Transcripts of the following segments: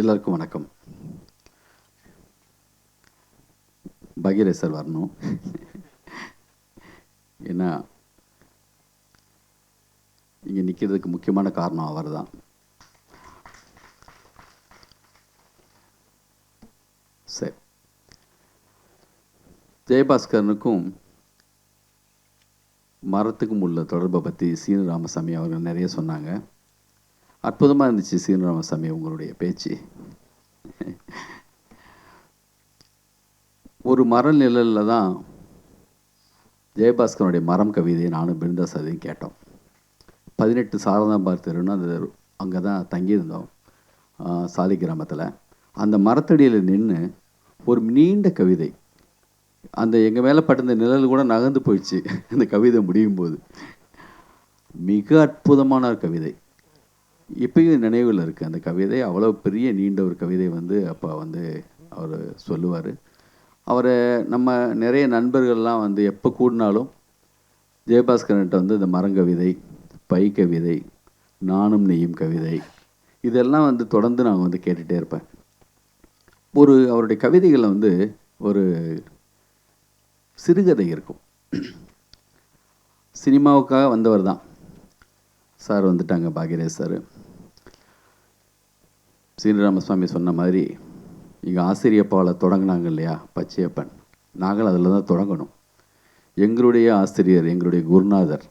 எல்லாருக்கும் வணக்கம். பகீரேசர் சார் வரணும். ஏன்னா இங்கே நிற்கிறதுக்கு முக்கியமான காரணம் அவர் தான் சரி. ஜெயபாஸ்கரனுக்கும் மரத்துக்கும் உள்ள தொடர்பை பற்றி சீனு ராமசாமி அவர்கள் நிறைய சொன்னாங்க. அற்புதமாக இருந்துச்சு சீனு உங்களுடைய பேச்சு. ஒரு மர நிழலில் தான் ஜெயபாஸ்கரனுடைய மரம் கவிதையை நானும் பிருந்தாஸ் அதையும் கேட்டோம். பதினெட்டு சாரதாம்பார் தெருன்னு அந்த அங்கே தான் தங்கியிருந்தோம் சாலி கிராமத்தில். அந்த மரத்தடியில் நின்று ஒரு நீண்ட கவிதை. அந்த எங்கள் மேலே பட்டிருந்த நிழல் கூட நகர்ந்து போயிடுச்சு. அந்த கவிதை முடியும் போது. மிக அற்புதமான ஒரு கவிதை. இப்பயும் நினைவில் இருக்குது அந்த கவிதை அவ்வளோ பெரிய நீண்ட ஒரு கவிதை வந்து அப்போ வந்து அவர் சொல்லுவார். அவரை நம்ம நிறைய நண்பர்கள்லாம் வந்து எப்போ கூடினாலும் ஜெயபாஸ்கரன்ட்ட வந்து இந்த மரங்கவிதை பை கவிதை நானும் நெய்யும் கவிதை இதெல்லாம் வந்து தொடர்ந்து நான் வந்து கேட்டுகிட்டே இருப்பேன். ஒரு அவருடைய கவிதைகளில் வந்து ஒரு சிறுகதை இருக்கும். சினிமாவுக்காக வந்தவர் தான். சார் வந்துட்டாங்க பாகியரேஷ் சார். சீனிராமசுவாமி சொன்ன மாதிரி இங்கே ஆசிரியப்பாவில் தொடங்கினாங்க இல்லையா பச்சையப்பன். நாங்கள் அதில் தான் தொடங்கணும். எங்களுடைய ஆசிரியர் எங்களுடைய குருநாதர்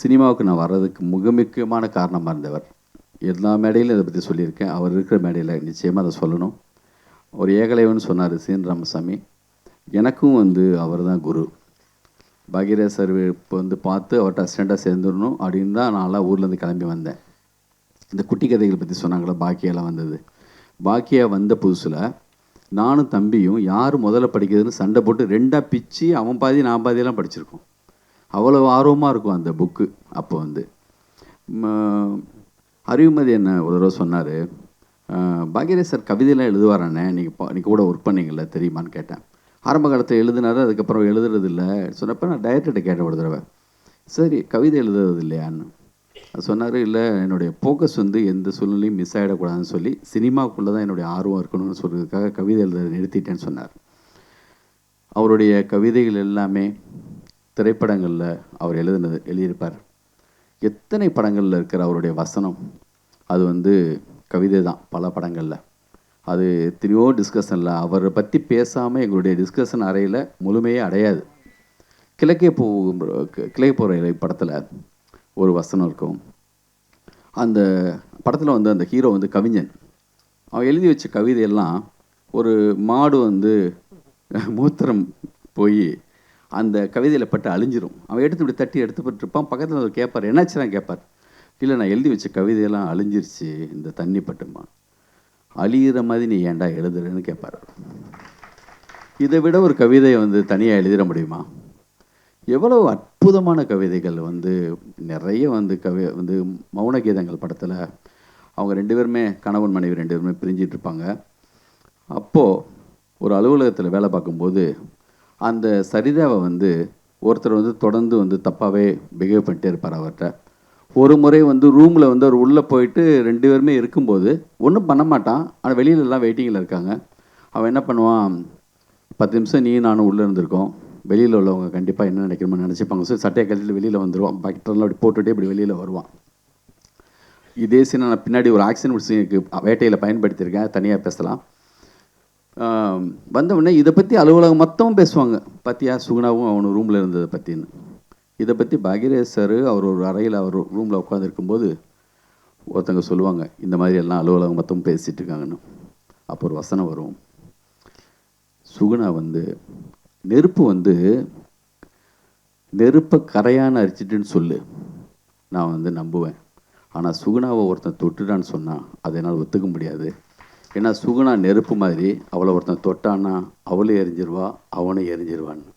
சினிமாவுக்கு நான் வர்றதுக்கு மிக முக்கியமான காரணமாக இருந்தவர். எல்லா மேடையிலும் இதை பற்றி சொல்லியிருக்கேன். அவர் இருக்கிற மேடையில் நிச்சயமாக அதை சொல்லணும். ஒரு ஏகலைவன் சொன்னார் சீன் ராமசாமி எனக்கும் வந்து அவர் தான் குரு. பாக்யராஜ் சர்வே இப்போ வந்து பார்த்து அவர்கிட்ட அசிஸ்டண்ட்டாக சேர்ந்துடணும் அப்படின்னு தான் நான்லாம் ஊர்லேருந்து கிளம்பி வந்தேன். இந்த குட்டி கதைகள் பற்றி சொன்னாங்களே? பாக்கியெல்லாம் வந்தது. பாக்கியா வந்த புதுசில் நானும் தம்பியும் யார் முதல்ல படிக்கிறதுன்னு சண்டை போட்டு ரெண்டாக பிச்சு அவன் பாதி நான் பாதியெல்லாம் படிச்சிருக்கோம். அவ்வளோ ஆர்வமாக இருக்கும் அந்த புக்கு அப்போ வந்து. அறிவுமதி என்ன ஒரு தடவை சொன்னார் பாக்யராஜ் சார் கவிதையெல்லாம் எழுதுவாரானே நீங்கள் பா நீங்கள் கூட ஒர்க் பண்ணீங்கள தெரியுமான்னு கேட்டேன். ஆரம்ப காலத்தில் எழுதினாரு அதுக்கப்புறம் எழுதுறது இல்லை சொன்னப்போ நான் டைரக்டர்கிட்ட கேட்டேன் ஒரு தடவை. சரி கவிதை எழுதுறது இல்லையான்னு. சொன்னார் இல்லை என்னுடைய ஃபோக்கஸ் வந்து எந்த சூழ்நிலையும் மிஸ் ஆகிடக்கூடாதுன்னு சொல்லி சினிமாவுக்குள்ளே தான் என்னுடைய ஆர்வம் இருக்கணும்னு சொல்கிறதுக்காக கவிதை எழுத நிறுத்திட்டேன்னு சொன்னார். அவருடைய கவிதைகள் எல்லாமே திரைப்படங்களில் அவர் எழுதுனது எழுதியிருப்பார். எத்தனை படங்களில் இருக்கிற அவருடைய வசனம் அது வந்து கவிதை தான் பல படங்களில். அது எத்தனையோ டிஸ்கஷனில் அவரை பற்றி பேசாமல் எங்களுடைய டிஸ்கஷன் அறையில் முழுமையே அடையாது. கிழக்கே போ கிழக்கே போகிற படத்தில் ஒரு வசனம் இருக்கும். அந்த படத்தில் வந்து அந்த ஹீரோ வந்து கவிஞன். அவன் எழுதி வச்ச கவிதையெல்லாம் ஒரு மாடு வந்து மூத்திரம் போய் அந்த கவிதையில் பட்டு அழிஞ்சிரும். அவன் எடுத்து இப்படி தட்டி எடுத்துப்பட்டு இருப்பான். பக்கத்தில் அவர் கேட்பார் என்னாச்சுனா கேட்பார் இல்லை நான் எழுதி வச்ச கவிதையெல்லாம் அழிஞ்சிருச்சு. இந்த தண்ணி பட்டுமா? அழியிற மாதிரி நீ ஏன்டா எழுதுறேன்னு கேட்பார் இதை விட ஒரு கவிதையை வந்து தனியாக எழுதிட முடியுமா? எவ்வளவு அற்புதமான கவிதைகள் வந்து நிறைய வந்து கவி வந்து மௌன கீதங்கள் படத்தில் அவங்க ரெண்டு பேருமே கணவன் மனைவி ரெண்டு பேருமே பிரிஞ்சிட்டு இருப்பாங்க. அப்போது ஒரு அலுவலகத்தில் வேலை பார்க்கும்போது அந்த சரிதாவை வந்து ஒருத்தர் வந்து தொடர்ந்து வந்து தப்பாகவே பிஹேவ் பண்ணிட்டே இருப்பார் அவர்கிட்ட. ஒரு முறை வந்து ரூமில் வந்து அவர் உள்ளே போயிட்டு ரெண்டு பேருமே இருக்கும்போது ஒன்றும் பண்ண மாட்டான். ஆனால் வெளியிலலாம் வெயிட்டிங்கில் இருக்காங்க. அவன் என்ன பண்ணுவான் பத்து நிமிஷம் நீ நானும் உள்ளே இருந்திருக்கோம். வெளியில் உள்ளவங்க கண்டிப்பாக என்ன நினைக்கணும்னு நினச்சிப்பாங்க. ஸோ சட்டையை கழட்டிட்டு வெளியில் வந்துடுவான் பக்கெட்டெல்லாம் அப்படி போட்டுகிட்டே இப்படி வெளியில் வருவான் இதே சீனை நான் பின்னாடி ஒரு ஆக்சிடென்ட் சீனுக்கு வேட்டையில் பயன்படுத்தியிருக்கேன். தனியாக பேசலாம். வந்த உடனே இதை பற்றி அலுவலகம் மொத்தமும் பேசுவாங்க. பத்தியா சுகுணாவும் அவனு ரூமில் இருந்ததை பற்றின்னு இதை பற்றி பாகிரேஷ் சார் அவர் ஒரு அறையில் அவர் ரூமில் உட்காந்துருக்கும்போது ஒருத்தங்க சொல்லுவாங்க இந்த மாதிரி எல்லாம் அலுவலகம் மொத்தம் பேசிகிட்டு இருக்காங்கன்னு. அப்போ ஒரு வசனம் வரும். சுகுணா வந்து நெருப்பு வந்து நெருப்பை கரையான அரிச்சிட்டுன்னு சொல்லு. நான் வந்து நம்புவேன். ஆனால் சுகுணாவை ஒருத்தன் தொட்டுட்டான்னு சொன்னால் அதை என்னால் ஒத்துக்க முடியாது. ஏன்னா சுகுணா நெருப்பு மாதிரி அவளை ஒருத்தன் தொட்டான்னா அவளும் எரிஞ்சிருவா அவனும் எரிஞ்சிருவான்னு.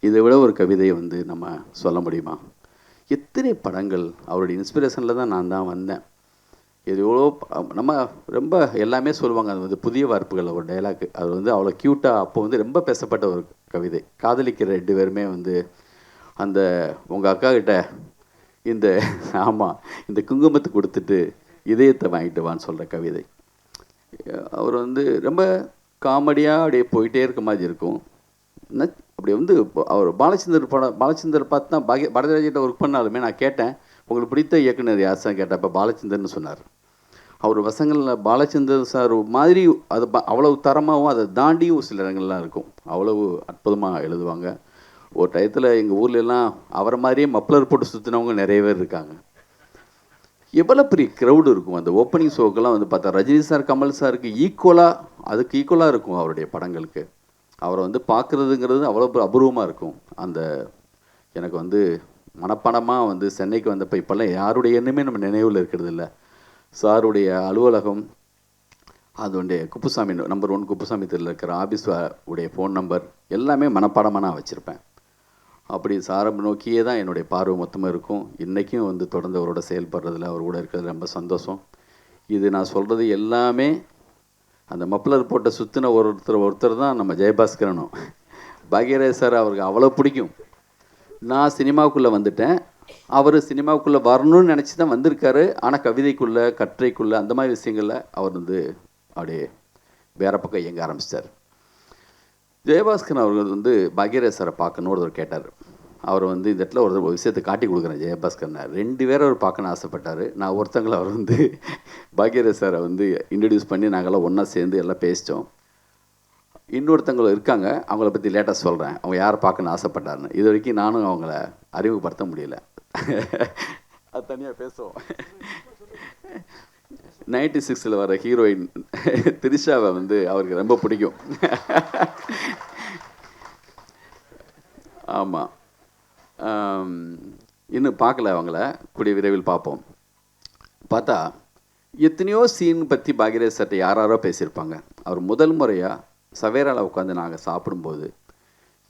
இதை விட ஒரு கவிதையை வந்து நம்ம சொல்ல முடியுமா? எத்தனை படங்கள் அவருடைய இன்ஸ்பிரேஷனில் தான் நான் தான் வந்தேன். இது எவ்வளோ நம்ம ரொம்ப எல்லாமே சொல்லுவாங்க அது வந்து புதிய வார்ப்புகள் ஒரு டைலாக் அது வந்து அவ்வளோ க்யூட்டாக அப்போ வந்து ரொம்ப பேசப்பட்ட ஒரு கவிதை. காதலிக்கிற ரெண்டு பேருமே வந்து அந்த உங்கள் அக்கா கிட்ட இந்த ஆமாம் இந்த குங்குமத்தை கொடுத்துட்டு இதயத்தை வாங்கிட்டு வான்னு சொல்கிற கவிதை. அவர் வந்து ரொம்ப காமெடியாக அப்படியே போயிட்டே இருக்க மாதிரி இருக்கும். அப்படி வந்து அவர் பாலச்சந்தர் படம் பாலச்சந்தர் பார்த்து தான் பாக்ய பரதராஜிட்ட ஒர்க் பண்ணாலுமே நான் கேட்டேன் உங்களுக்கு பிடித்த இயக்குனர் யார் சார் பாலச்சந்தர்னு சொன்னார். அவர் வசங்களில் பாலச்சந்தர் சார் மாதிரி அது ப- அவ்வளவு தரமாகவும் அதை தாண்டியும் சில இடங்கள்லாம் இருக்கும். அவ்வளவு அற்புதமாக எழுதுவாங்க. ஒரு டயத்தில் எங்கள் ஊர்ல எல்லாம் அவரை மாதிரியே மப்ளர் போட்டு சுற்றினவங்க நிறைய பேர் இருக்காங்க. எவ்வளோ பெரிய க்ரௌடு இருக்கும். அந்த ஓப்பனிங் ஷோக்கெல்லாம் வந்து பார்த்தா ரஜினி சார் கமல் சாருக்கு ஈக்குவலாக அதுக்கு ஈக்குவலாக இருக்கும் அவருடைய படங்களுக்கு. அவரை வந்து பார்க்குறதுங்கிறது அவ்வளோ அபூர்வமாக இருக்கும். அந்த எனக்கு வந்து மனப்பணமாக வந்து சென்னைக்கு வந்தப்போ இப்போல்லாம் யாருடைய எண்ணமே நம்ம நினைவில் இருக்கிறது இல்லை. சாருடைய அலுவலகம் அதோடைய குப்புசாமி நம்பர் ஒன் குப்புசாமி தெருவில் இருக்கிற ஆபீஸ் உடைய ஃபோன் நம்பர் எல்லாமே மனப்பாடமாக நான் வச்சுருப்பேன். அப்படி சாரை நோக்கியே தான் என்னுடைய பார்வை மொத்தமாக இருக்கும். இன்றைக்கும் வந்து தொடர்ந்து அவரோட செயல்படுறதில் அவர் கூட இருக்கிறது ரொம்ப சந்தோஷம். இது நான் சொல்கிறது எல்லாமே அந்த மப்ளர் போட்ட சுற்றின ஒருத்தர் ஒருத்தர் தான் நம்ம ஜெயபாஸ்கரனும். பாக்யராஜ் சார் அவருக்கு அவ்வளோ பிடிக்கும். நான் சினிமாவுக்குள்ளே வந்துட்டேன். அவர் சினிமாவுக்குள்ளே வரணும்னு நினச்சி தான் வந்திருக்காரு. ஆனால் கவிதைக்குள்ளே கட்டுரைக்குள்ளே அந்த மாதிரி விஷயங்களில் அவர் வந்து அப்படியே வேற பக்கம் இயங்க ஆரம்பிச்சிட்டார் ஜெயபாஸ்கரன் அவர்கள் வந்து பாக்யராஜ் சாரை பார்க்கணும் ஒருத்தர் கேட்டார். அவர் வந்து இந்த இடத்துல ஒரு விஷயத்தை காட்டி கொடுக்குறேன் ஜெயபாஸ்கரனை. ரெண்டு பேரும் அவர் பார்க்கணும்னு ஆசைப்பட்டார். நான் ஒருத்தங்களை அவர் வந்து பாக்யராஜ் சாரை வந்து இன்ட்ரடியூஸ் பண்ணி நாங்கள்லாம் ஒன்றா சேர்ந்து எல்லாம் பேசிட்டோம். இன்னொருத்தவங்க இருக்காங்க. அவங்கள பற்றி லேட்டாக சொல்கிறேன் அவங்க யாரை பார்க்கணும்னு ஆசைப்பட்டாருன்னு. இது வரைக்கும் நானும் அவங்கள அறிமுகப்படுத்த முடியல. அது தனியாக பேசுவோம். நைன்டி சிக்ஸில் வர ஹீரோயின் திரிஷாவை வந்து அவருக்கு ரொம்ப பிடிக்கும். ஆமாம் இன்னும் பார்க்கல அவங்கள. கூடிய விரைவில் பார்ப்போம். பார்த்தா எத்தனையோ சீன் பற்றி பாக்யராஜ் சட்டை யாராரோ பேசியிருப்பாங்க. அவர் முதல் முறையாக சவேரால உட்காந்து நாங்கள் சாப்பிடும்போது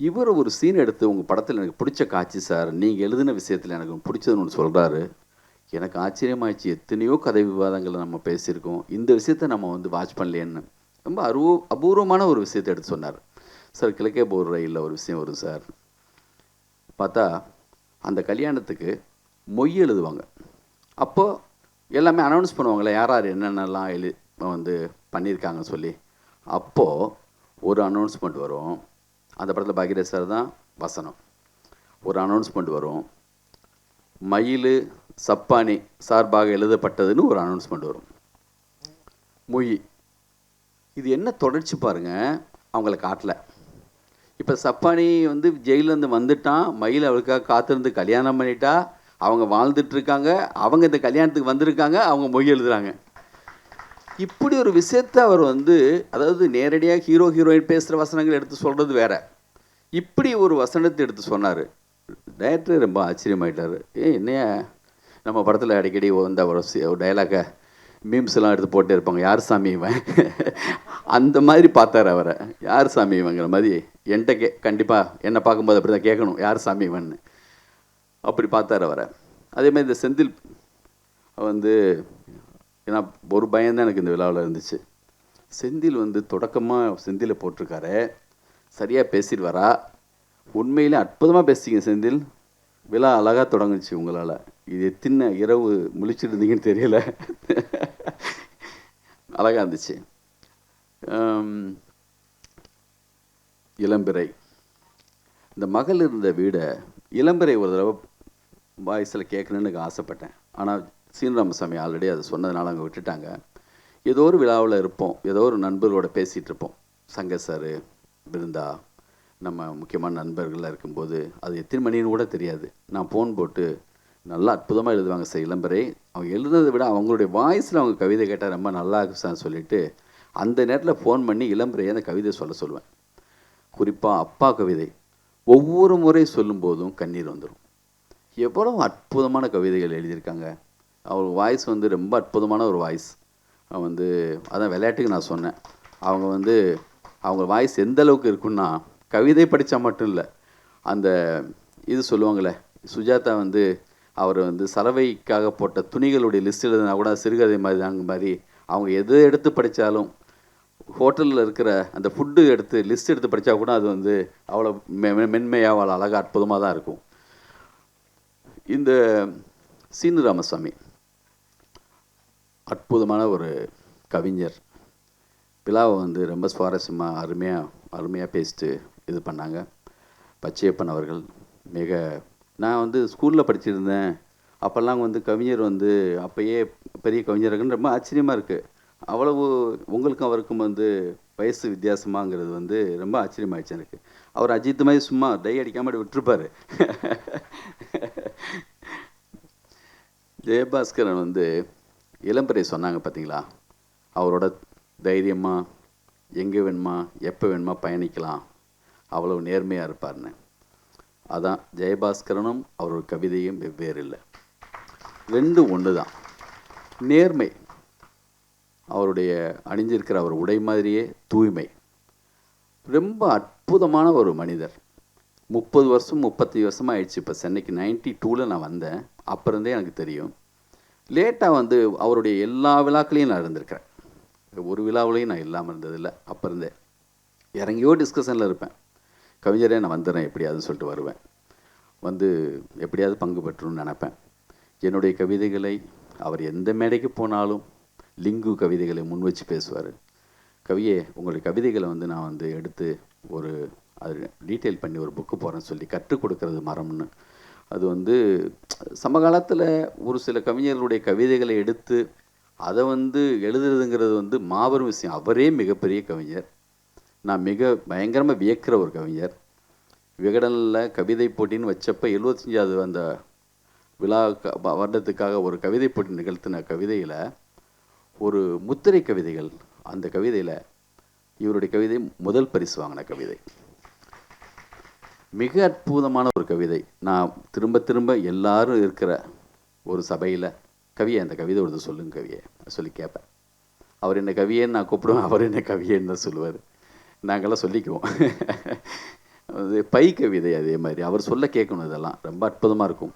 இவர் ஒரு சீன் எடுத்து உங்கள் படத்தில் எனக்கு பிடிச்ச காட்சி சார் நீங்கள் எழுதின விஷயத்தில் எனக்கு பிடிச்சதுன்னு ஒன்று சொல்கிறாரு எனக்கு ஆச்சரியமாயிடுச்சு. எத்தனையோ கதை விவாதங்களை நம்ம பேசியிருக்கோம். இந்த விஷயத்தை நம்ம வந்து வாட்ச் பண்ணலேன்னு ரொம்ப அருவ அபூர்வமான ஒரு விஷயத்தை எடுத்து சொன்னார். சார் கிழக்கே போகிற ரயிலில் ஒரு விஷயம் வரும் சார் பார்த்தா அந்த கல்யாணத்துக்கு மொய் எழுதுவாங்க. அப்போது எல்லாமே அனௌன்ஸ் பண்ணுவாங்களே யார் யார் என்னென்னலாம் எழு வந்து பண்ணியிருக்காங்கன்னு சொல்லி. அப்போது ஒரு அனௌன்ஸ்மெண்ட் வரும். அந்த படத்தில் பாக்யராஜ் சார் தான் வசனம். ஒரு அனௌன்ஸ்மெண்ட் வரும். மயில் சப்பானி சார்பாக எழுதப்பட்டதுன்னு ஒரு அனௌன்ஸ்மெண்ட் வரும். மொய் இது என்ன தொடர்ச்சி பாருங்க. அவங்கள காட்டல. இப்போ சப்பானி வந்து ஜெயிலேருந்து வந்துட்டான். மயில் அவளுக்காக காத்திருந்து கல்யாணம் பண்ணிட்டா. அவங்க வாழ்ந்துட்டுருக்காங்க அவங்க இந்த கல்யாணத்துக்கு வந்திருக்காங்க. அவங்க மொய் எழுதுகிறாங்க இப்படி ஒரு விஷயத்தை அவர் வந்து அதாவது நேரடியாக ஹீரோ ஹீரோயின் பேசுகிற வசனங்கள் எடுத்து சொல்கிறது வேற. இப்படி ஒரு வசனத்தை எடுத்து சொன்னார். டைரக்டர் ரொம்ப ஆச்சரியமாயிட்டார். ஏ என்னையா? நம்ம படத்தில் அடிக்கடி வந்த ஒரு டைலாக்கை மீம்ஸ் எல்லாம் எடுத்து போட்டே இருப்பாங்க. யார் சாமி இவன்? அந்த மாதிரி பார்த்தார் அவரை. யார் சாமி இவங்கிற மாதிரி? என்கிட்ட கே கண்டிப்பாக என்னை பார்க்கும்போது அப்படி தான் கேட்கணும். யார் சாமி இவன்னு? அப்படி பார்த்தாரு அவரை. அதே மாதிரி இந்த செந்தில் வந்து ஏன்னா ஒரு பயம்தான் எனக்கு இந்த விழாவில் இருந்துச்சு. செந்தில் வந்து தொடக்கமாக செந்தில் போட்டிருக்காரு. சரியாக பேசிட்டு வரா. உண்மையிலே அற்புதமாக பேசிங்க செந்தில். விழா அழகாக தொடங்குச்சு உங்களால். இது எத்தின இரவு முழிச்சிருந்தீங்கன்னு தெரியல. அழகாக இருந்துச்சு. இளம்பிறை. இந்த மகள் இருந்த வீடை இளம்பிறை ஒரு தடவை வாய்ஸில் கேட்கணுன்னு எனக்கு ஆசைப்பட்டேன். ஆனால் சீனராமசாமி ஆல்ரெடி அதை சொன்னதுனால அங்கே விட்டுட்டாங்க. ஏதோ ஒரு விழாவில் இருப்போம். ஏதோ ஒரு நண்பர்களோட பேசிகிட்டு இருப்போம். சங்க சார் பிருந்தா நம்ம முக்கியமான நண்பர்களாக இருக்கும்போது அது எத்தனை மணின்னு கூட தெரியாது. நான் ஃபோன் போட்டு நல்லா அற்புதமாக எழுதுவாங்க சார் இளம்பரை. அவங்க எழுதுறதை விட அவங்களுடைய வாய்ஸில் அவங்க கவிதை கேட்டால் ரொம்ப நல்லா சார் சொல்லிவிட்டு அந்த நேரத்தில் ஃபோன் பண்ணி இளம்பரையை அந்த கவிதை சொல்ல சொல்லுவேன். குறிப்பாக அப்பா கவிதை. ஒவ்வொரு முறை சொல்லும்போதும் கண்ணீர் வந்துடும் எவ்வளவு அற்புதமான கவிதைகள் எழுதியிருக்காங்க. அவர் வாய்ஸ் வந்து ரொம்ப அற்புதமான ஒரு வாய்ஸ் வந்து அதான் விளையாட்டுக்கு நான் சொன்னேன். அவங்க வந்து அவங்க வாய்ஸ் எந்த அளவுக்கு இருக்குன்னா கவிதை படித்தா மட்டும் இல்லை அந்த இது சொல்லுவாங்களே சுஜாதா வந்து அவர் வந்து சலவைக்காக போட்ட துணிகளுடைய லிஸ்ட் எழுதுனா கூட சிறுகதை மாதிரி தாங்க மாதிரி அவங்க எது எடுத்து படித்தாலும் ஹோட்டலில் இருக்கிற அந்த ஃபுட்டு எடுத்து லிஸ்ட் எடுத்து படித்தா கூட அது வந்து அவ்வளோ மெ மெ- அவ்வளோ அழகாக அற்புதமாக தான் இருக்கும். இந்த சீனு ராமசாமி அற்புதமான ஒரு கவிஞர். பிலாவை வந்து ரொம்ப சுவாரஸ்யமாக அருமையாக அருமையாக பேசிட்டு இது பண்ணாங்க. பச்சையப்பன் அவர்கள் மிக நான் வந்து ஸ்கூலில் படிச்சிருந்தேன். அப்போல்லாம் வந்து கவிஞர் வந்து அப்பயே பெரிய கவிஞருக்குன்னு ரொம்ப ஆச்சரியமாக இருக்குது அவ்வளவு உங்களுக்கும் அவருக்கும் வந்து வயசு வித்தியாசமாங்கிறது வந்து ரொம்ப ஆச்சரியமாயிடுச்சு எனக்கு. அவர் அஜித் மாதிரி சும்மா டை அடிக்காம விட்டுருப்பார் விட்டுருப்பாரு. ஜெயபாஸ்கரன் வந்து இளம்பரை சொன்னாங்க பார்த்தீங்களா அவரோட தைரியமாக எங்கே வேணுமா எப்போ வேணுமா பயணிக்கலாம். அவ்வளவு நேர்மையாக இருப்பார்னு அதான் ஜெயபாஸ்கரனும் அவரோட கவிதையும் வெவ்வேறு இல்லை ரெண்டும் ஒன்று தான் நேர்மை. அவருடைய அணிஞ்சிருக்கிற அவர் உடை மாதிரியே தூய்மை. ரொம்ப அற்புதமான ஒரு மனிதர். முப்பது வருஷம் முப்பத்தி வருஷமாக ஆயிடுச்சு இப்போ சென்னைக்கு நைன்டி டூவில் நான் வந்தேன். அப்போ இருந்தே எனக்கு தெரியும். லேட்டாக வந்து அவருடைய எல்லா விழாக்களையும் நான் இருந்திருக்கிறேன். ஒரு விழாவிலையும் நான் இல்லாமல் இருந்ததில்லை. அப்போ இருந்தே இறங்கியோ டிஸ்கஷனில் இருப்பேன். கவிஞரே நான் வந்துடுறேன் எப்படியாவது சொல்லிட்டு வருவேன். வந்து எப்படியாவது பங்கு பெற்றணும்னு நினப்பேன். என்னுடைய கவிதைகளை அவர் எந்த மேடைக்கு போனாலும் லிங்கு கவிதைகளை முன் வச்சு பேசுவார். கவியே உங்களுடைய கவிதைகளை வந்து நான் வந்து எடுத்து ஒரு அது டீட்டெயில் பண்ணி ஒரு புக்கு போகிறேன்னு சொல்லி கற்றுக் கொடுக்கறது மரம்னு அது வந்து சமகாலத்தில் ஒரு சில கவிஞர்களுடைய கவிதைகளை எடுத்து அதை வந்து எழுதுறதுங்கிறது வந்து மாபெரும் விஷயம். அவரே மிகப்பெரிய கவிஞர். நான் மிக பயங்கரமாக வியக்கிற ஒரு கவிஞர். விகடனில் கவிதை போட்டின்னு வச்சப்போ எழுபத்தஞ்சாவது அந்த விழா வருடத்துக்காக ஒரு கவிதை போட்டி நிகழ்த்தின கவிதையில் ஒரு முத்திரை கவிதைகள் அந்த கவிதையில் இவருடைய கவிதை முதல் பரிசு வாங்கின கவிதை. மிக அற்புதமான ஒரு கவிதை. நான் திரும்ப திரும்ப எல்லாரும் இருக்கிற ஒரு சபையில் கவியை அந்த கவிதை ஒருத்தர் சொல்லுங்க கவியை. சொல்லி கேட்பேன். அவர் என்ன கவியேன்னு நான் கூப்பிடுவேன் அவர் என்ன கவியேன்னு தான் சொல்லுவார். நாங்கள்லாம் சொல்லிக்குவோம். அது பை கவிதை அதே மாதிரி. அவர் சொல்ல கேட்கணும் இதெல்லாம். ரொம்ப அற்புதமாக இருக்கும்.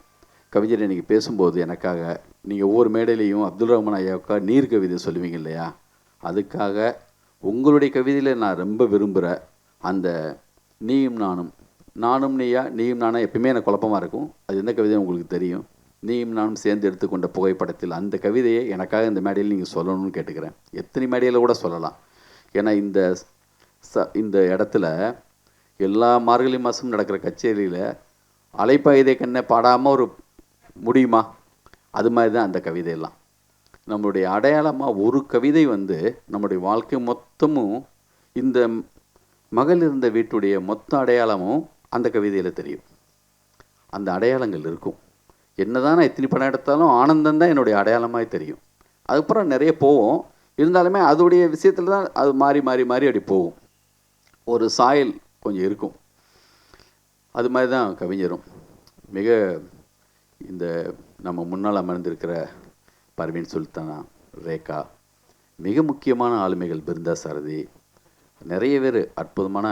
கவிஞர் இன்றைக்கி பேசும்போது எனக்காக நீங்கள் ஒவ்வொரு மேடையிலையும் அப்துல் ரஹ்மான் ஐயாவுக்கா நீர் கவிதை சொல்லுவீங்க இல்லையா? அதுக்காக உங்களுடைய கவிதையில் நான் ரொம்ப விரும்புகிற அந்த நீயும் நானும் நானும் நீயா நீயும் நானா எப்பயுமே எனக்கு குழப்பமாக இருக்கும். அது எந்த கவிதையும் உங்களுக்கு தெரியும். நீயும் நானும் சேர்ந்து எடுத்துக்கொண்ட புகைப்படத்தில் அந்த கவிதையை எனக்காக இந்த மேடையில் நீங்கள் சொல்லணும்னு கேட்டுக்கிறேன். எத்தனை மேடையில் கூட சொல்லலாம். ஏன்னா இந்த ச இந்த இடத்துல எல்லா மார்கழி மாதமும் நடக்கிற கச்சேரியில் அலைப்பாயுதே கண்ணை பாடாமல் ஒரு முடியுமா? அது மாதிரி தான் அந்த கவிதையெல்லாம். நம்மளுடைய அடையாளமாக ஒரு கவிதை வந்து நம்முடைய வாழ்க்கை மொத்தமும் இந்த மகள் இருந்த வீட்டுடைய மொத்த அடையாளமும் அந்த கவிதையில் தெரியும். அந்த அடையாளங்கள் இருக்கும். என்னதான் நான் எத்தனை படம் எடுத்தாலும் ஆனந்தம் தான் என்னுடைய அடையாளமாக தெரியும். அதுக்கப்புறம் நிறைய போவோம் இருந்தாலுமே அதோடைய விஷயத்தில் தான் அது மாறி மாறி மாறி அப்படி போகும். ஒரு சாயல் கொஞ்சம் இருக்கும். அது மாதிரி தான் கவிஞரும். மிக இந்த நம்ம முன்னால் அமர்ந்திருக்கிற பர்வீன் சுல்தானா ரேகா மிக முக்கியமான ஆளுமைகள் பிருந்தா சாரதி நிறைய பேர் அற்புதமான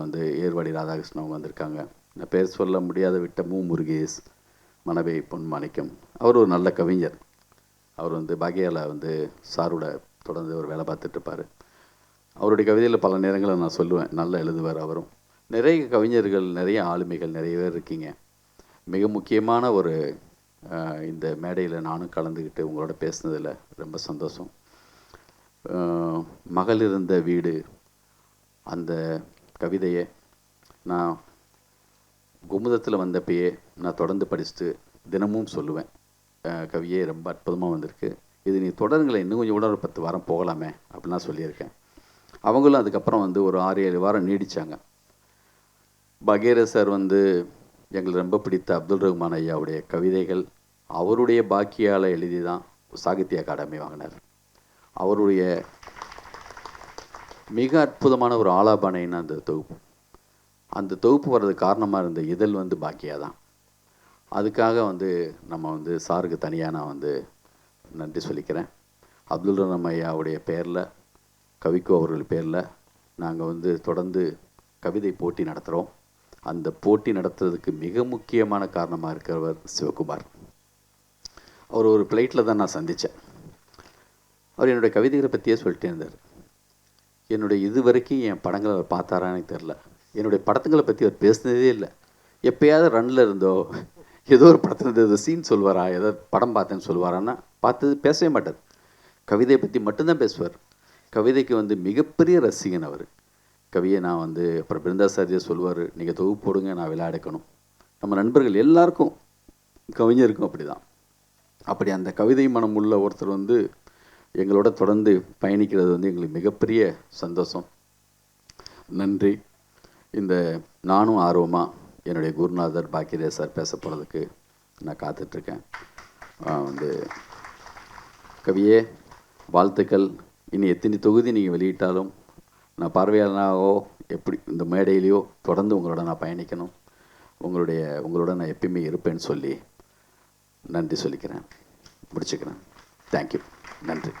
வந்து ஏர்வாடி ராதாகிருஷ்ணன் அவங்க வந்திருக்காங்க. நான் பேர் சொல்ல முடியாத விட்ட மு. முருகேஷ் மனவே பொன் மாணிக்கம் அவர் ஒரு நல்ல கவிஞர். அவர் வந்து பாகியால வந்து சாரோட தொடர்ந்து ஒரு வேலை பார்த்துட்ருப்பார் அவருடைய கவிதையில் பல நேரங்களில் நான் சொல்லுவேன். நல்லா எழுதுவார் அவரும். நிறைய கவிஞர்கள் நிறைய ஆளுமைகள் நிறைய பேர் இருக்கீங்க. மிக முக்கியமான ஒரு இந்த மேடையில் நானும் கலந்துக்கிட்டு உங்களோட பேசுனதில் ரொம்ப சந்தோஷம். மகள் இருந்த வீடு அந்த கவிதையை நான் குமுதத்தில் வந்தப்பயே நான் தொடர்ந்து படிச்சுட்டு தினமும் சொல்லுவேன். கவியே ரொம்ப அற்புதமாக வந்திருக்கு. இது நீ தொடருங்களை இன்னும் கொஞ்சம் கூட ஒரு பத்து வாரம் போகலாமே அப்படிலாம் சொல்லியிருக்கேன். அவங்களும் அதுக்கப்புறம் வந்து ஒரு ஆறு ஏழு வாரம் நீடிச்சாங்க. பகீர சார் வந்து எங்களுக்கு ரொம்ப பிடித்த அப்துல் ரஹ்மான் ஐயாவுடைய கவிதைகள் அவருடைய பாக்கியால் எழுதி தான் சாகித்ய அகாடமி வாங்கினார். அவருடைய மிக அற்புதமான ஒரு ஆலாபானைன்னு அந்த தொகுப்பு. அந்த தொகுப்பு வர்றதுக்கு காரணமாக இருந்த இதழ் வந்து பாக்கியா தான் அதுக்காக வந்து நம்ம வந்து சாருக்கு தனியாக நான் வந்து நன்றி சொல்லிக்கிறேன். அப்துல் ரஹம் ஐயாவுடைய பேரில் கவிக்கோ அவர்கள் பேரில் நாங்கள் வந்து தொடர்ந்து கவிதை போட்டி நடத்துகிறோம் அந்த போட்டி நடத்துறதுக்கு மிக முக்கியமான காரணமாக இருக்கிறவர் சிவகுமார். அவர் ஒரு ஃப்ளைட்டில் தான் நான் சந்தித்தேன் அவர் என்னுடைய கவிதைகளை பற்றியே சொல்லிட்டே இருந்தார். என்னுடைய இது வரைக்கும் என் படங்களை அவர் பார்த்தாரான்னு தெரில என்னுடைய படத்துங்களை பற்றி அவர் பேசினதே இல்லை. எப்பயாவது ரன்னில் இருந்தோ ஏதோ ஒரு படத்தில் ஏதோ சீன் சொல்வாரா ஏதோ படம் பார்த்தேன்னு சொல்லுவாரான்னா பார்த்தது பேசவே மாட்டார். கவிதையை பற்றி மட்டும்தான் பேசுவார். கவிதைக்கு வந்து மிகப்பெரிய ரசிகன் அவர். கவியை நான் வந்து அப்புறம் பிருந்தாசாரியை சொல்லுவார் நீங்கள் தொகுப்பு போடுங்க நான் விளையாடக்கணும் நம்ம நண்பர்கள் எல்லாருக்கும் கவிஞருக்கும் அப்படி தான் அப்படி அந்த கவிதை மனம் உள்ள ஒருத்தர் வந்து எங்களோட தொடர்ந்து பயணிக்கிறது வந்து எங்களுக்கு மிகப்பெரிய சந்தோஷம். நன்றி. இந்த நானும் ஆர்வமாக என்னுடைய குருநாதர் பாக்கியதே சார் பேச போகிறதுக்கு நான் காத்துட்ருக்கேன். வந்து கவியே வாழ்த்துக்கள். இனி எத்தனை தொகுதி நீங்கள் வெளியிட்டாலும் நான் பார்வையாளனாகவோ எப்படி இந்த மேடையிலையோ தொடர்ந்து உங்களோட நான் பயணிக்கணும். உங்களுடைய உங்களோட நான் எப்பயுமே இருப்பேன்னு சொல்லி நன்றி சொல்லிக்கிறேன். முடிச்சுக்கிறேன். தேங்க்யூ நன்றி.